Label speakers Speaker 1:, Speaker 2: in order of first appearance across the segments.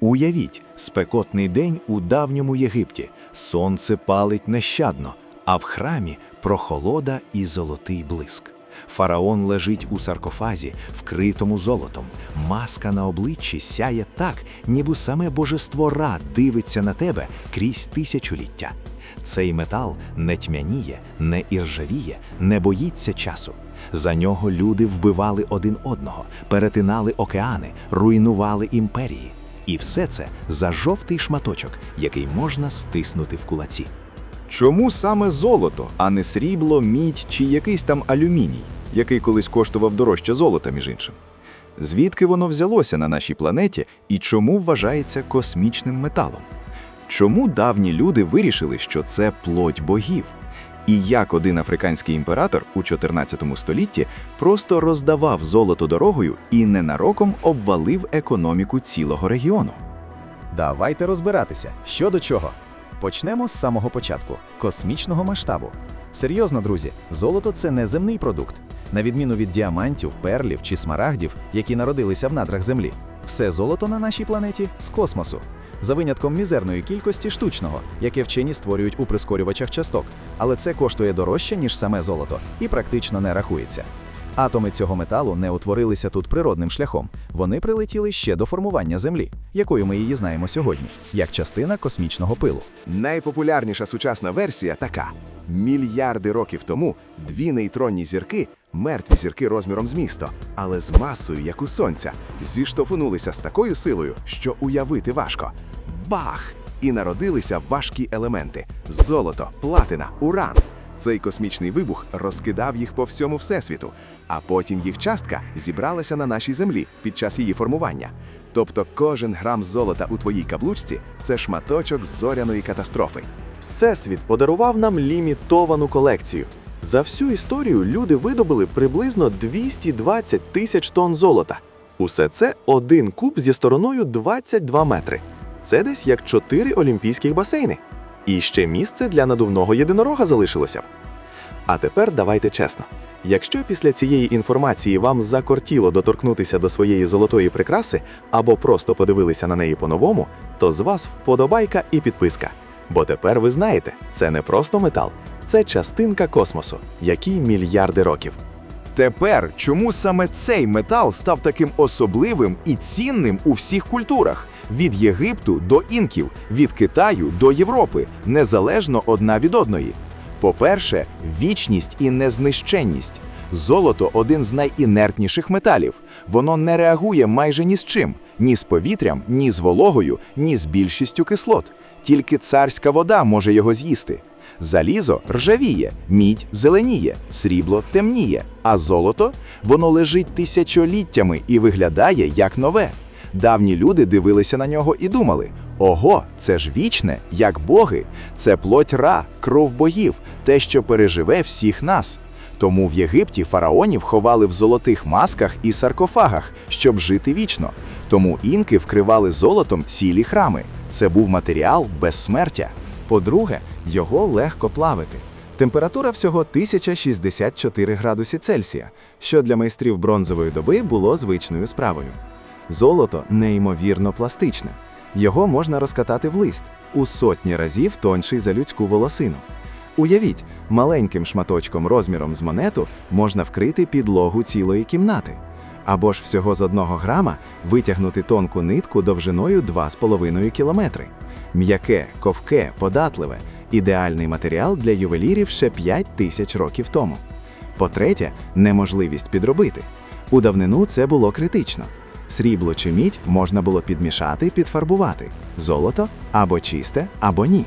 Speaker 1: Уявіть, спекотний день у давньому Єгипті. Сонце палить нещадно, а в храмі прохолода і золотий блиск. Фараон лежить у саркофазі, вкритому золотом. Маска на обличчі сяє так, ніби саме божество Ра дивиться на тебе крізь тисячоліття. Цей метал не тьмяніє, не іржавіє, не боїться часу. За нього люди вбивали один одного, перетинали океани, руйнували імперії. І все це за жовтий шматочок, який можна стиснути в кулаці.
Speaker 2: Чому саме золото, а не срібло, мідь чи якийсь там алюміній, який колись коштував дорожче золота, між іншим? Звідки воно взялося на нашій планеті і чому вважається космічним металом? Чому давні люди вирішили, що це плоть богів? І як один африканський імператор у 14 столітті просто роздавав золото дорогою і ненароком обвалив економіку цілого регіону?
Speaker 3: Давайте розбиратися, що до чого. Почнемо з самого початку космічного масштабу. Серйозно, друзі, золото це не земний продукт. На відміну від діамантів, перлів чи смарагдів, які народилися в надрах Землі. Все золото на нашій планеті з космосу. За винятком мізерної кількості штучного, яке вчені створюють у прискорювачах часток, але це коштує дорожче, ніж саме золото, і практично не рахується. Атоми цього металу не утворилися тут природним шляхом. Вони прилетіли ще до формування Землі, якою ми її знаємо сьогодні, як частина космічного пилу.
Speaker 4: Найпопулярніша сучасна версія така: мільярди років тому дві нейтронні зірки, мертві зірки розміром з місто, але з масою, як у сонця, зіштовхнулися з такою силою, що уявити важко. Бах! І народилися важкі елементи: золото, платина, уран. Цей космічний вибух розкидав їх по всьому всесвіту, а потім їх частка зібралася на нашій землі під час її формування. Тобто кожен грам золота у твоїй каблучці це шматочок зоряної катастрофи.
Speaker 5: Всесвіт подарував нам лімітовану колекцію. За всю історію люди видобули приблизно 220 тисяч тонн золота. Усе це один куб зі стороною 22 метри. Це десь як 4 олімпійських басейни. І ще місце для надувного єдинорога залишилося. А тепер давайте чесно. Якщо після цієї інформації вам закортіло доторкнутися до своєї золотої прикраси або просто подивилися на неї по-новому, то з вас вподобайка і підписка. Бо тепер ви знаєте, це не просто метал, це частинка космосу, який мільярди років.
Speaker 2: Тепер чому саме цей метал став таким особливим і цінним у всіх культурах? Від Єгипту до інків, від Китаю до Європи, незалежно одна від одної. По-перше, вічність і незнищенність. Золото один з найінертніших металів. Воно не реагує майже ні з чим: ні з повітрям, ні з вологою, ні з більшістю кислот. Тільки царська вода може його з'їсти. Залізо ржавіє, мідь зеленіє, срібло темніє, а золото воно лежить тисячоліттями і виглядає як нове. Давні люди дивилися на нього і думали: ого, це ж вічне, як боги, це плоть ра, кров богів, те, що переживе всіх нас. Тому в Єгипті фараонів ховали в золотих масках і саркофагах, щоб жити вічно. Тому інки вкривали золотом цілі храми. Це був матеріал безсмертя.
Speaker 3: По-друге, його легко плавити. Температура всього 1064 градуси Цельсія, що для майстрів бронзової доби було звичною справою. Золото неймовірно пластичне. Його можна розкатати в лист у сотні разів тонший за людську волосину. Уявіть, маленьким шматочком розміром з монету можна вкрити підлогу цілої кімнати. Або ж всього з одного грама витягнути тонку нитку довжиною 2,5 кілометри. М'яке, ковке, податливе ідеальний матеріал для ювелірів ще 5 тисяч років тому. По-третє, неможливість підробити. У давнину це було критично. Срібло чи мідь можна було підмішати, підфарбувати, золото або чисте, або ні.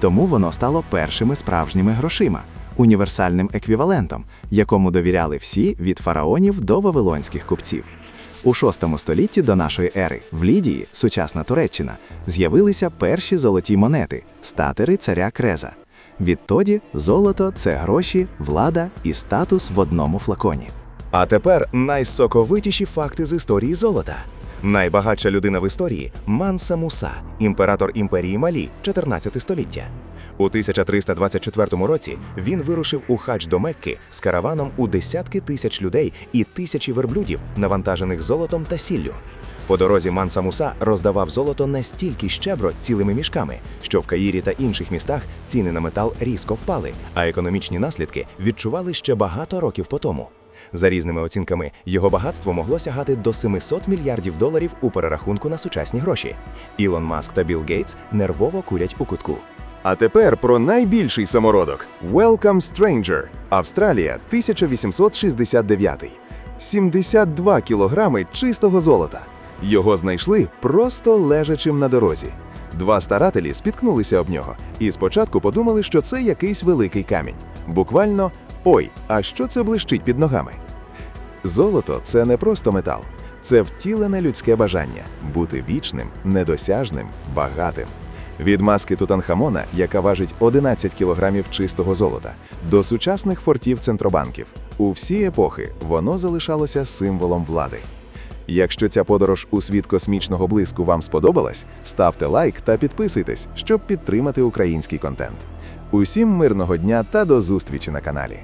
Speaker 3: Тому воно стало першими справжніми грошима, універсальним еквівалентом, якому довіряли всі від фараонів до вавилонських купців. У VI столітті до нашої ери в Лідії, сучасна Туреччина, з'явилися перші золоті монети статери царя Креза. Відтоді золото це гроші, влада і статус в одному флаконі.
Speaker 4: А тепер найсоковитіші факти з історії золота. Найбагатша людина в історії Манса Муса, імператор імперії Малі, 14 століття. У 1324 році він вирушив у хадж до Мекки з караваном у десятки тисяч людей і тисячі верблюдів, навантажених золотом та сіллю.
Speaker 1: По дорозі Манса Муса роздавав золото настільки щедро цілими мішками, що в Каїрі та інших містах ціни на метал різко впали, а економічні наслідки відчували ще багато років по тому. За різними оцінками, його багатство могло сягати до 700 мільярдів доларів у перерахунку на сучасні гроші. Ілон Маск та Білл Гейтс нервово курять у кутку.
Speaker 2: А тепер про найбільший самородок Welcome Stranger, Австралія, 1869. 72 кілограми чистого золота. Його знайшли просто лежачим на дорозі. Два старателі спіткнулися об нього і спочатку подумали, що це якийсь великий камінь. Буквально ой, а що це блищить під ногами? Золото це не просто метал, це втілене людське бажання бути вічним, недосяжним, багатим. Від маски Тутанхамона, яка важить 11 кілограмів чистого золота, до сучасних фортів центробанків. У всі епохи воно залишалося символом влади. Якщо ця подорож у світ космічного блиску вам сподобалась, ставте лайк та підписуйтесь, щоб підтримати український контент. Усім мирного дня та до зустрічі на каналі.